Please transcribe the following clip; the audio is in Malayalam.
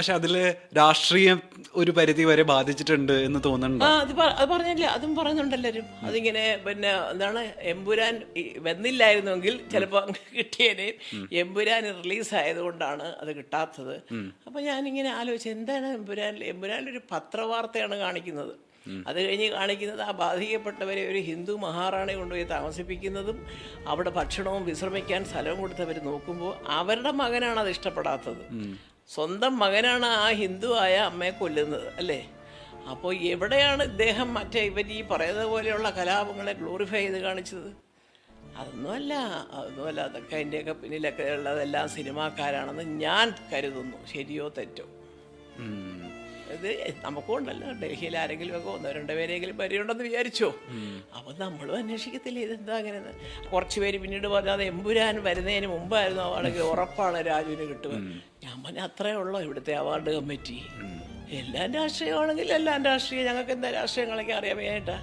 പക്ഷെ അതിൽ രാഷ്ട്രീയം ഒരു പരിധി വരെ ബാധിച്ചിട്ടുണ്ട് എന്ന് തോന്നുന്നുണ്ട്? അത് അത് പറഞ്ഞില്ല? അതും പറഞ്ഞുണ്ടല്ലോ അതിങ്ങനെ പിന്നെ എന്താണ് എമ്പുരാൻ വന്നില്ലായിരുന്നെങ്കിൽ ചിലപ്പോൾ കിട്ടിയേനെ എമ്പുരാൻ റിലീസ് ആയതുകൊണ്ടാണ് അത് കിട്ടാത്തത്. അപ്പൊ ഞാനിങ്ങനെ ആലോചിച്ചു എന്താണ് എമ്പുരാൻ എമ്പുരാൻ ഒരു പത്രവാർത്തയാണ് കാണിക്കുന്നത്. അത് കഴിഞ്ഞ് കാണിക്കുന്നത് ആ ബാധിക്കപ്പെട്ടവരെ ഒരു ഹിന്ദു മഹാറാണി കൊണ്ടുപോയി താമസിപ്പിക്കുന്നതും അവിടെ ഭക്ഷണവും വിശ്രമിക്കാൻ സ്ഥലവും കൊടുത്തവർ നോക്കുമ്പോൾ അവരുടെ മകനാണ് അത് ഇഷ്ടപ്പെടാത്തത്. സ്വന്തം മകനാണ് ആ ഹിന്ദു ആയ അമ്മയെ കൊല്ലുന്നത് അല്ലേ അപ്പോൾ എവിടെയാണ് ഇദ്ദേഹം മറ്റേ ഇവർ ഈ പറയുന്നത് പോലെയുള്ള കലാപങ്ങളെ ഗ്ലോറിഫൈ ചെയ്ത് കാണിച്ചത് അതൊന്നുമല്ല അതൊന്നുമല്ല അതൊക്കെ അതിന്റെയൊക്കെ പിന്നിലൊക്കെ ഉള്ളതെല്ലാം സിനിമാക്കാരാണെന്ന് ഞാൻ കരുതുന്നു ശരിയോ തെറ്റോ. ഇത് നമുക്കുണ്ടല്ലോ ഡൽഹിയിൽ ആരെങ്കിലും ഒക്കെ ഒന്നോ രണ്ടോ പേരെങ്കിലും പരിചയമുണ്ടെന്ന് വിചാരിച്ചോ? അപ്പം നമ്മളും അന്വേഷിക്കത്തില്ല ഇതെന്താ അങ്ങനെ കുറച്ച് പേര് പിന്നീട് പറഞ്ഞു അത് എമ്പുരാൻ വരുന്നതിന് മുമ്പായിരുന്നു അവാർഡൊക്കെ ഉറപ്പാണ് രാജുവിന് കിട്ടുക. ഞാൻ പറഞ്ഞ അത്രേ ഉള്ളൂ ഇവിടുത്തെ അവാർഡ് കമ്മിറ്റി. എല്ലാം രാഷ്ട്രീയമാണെങ്കിൽ എല്ലാം രാഷ്ട്രീയം. ഞങ്ങൾക്ക് എന്താ രാഷ്ട്രീയങ്ങളൊക്കെ അറിയാൻ വേണ്ടിയിട്ടാ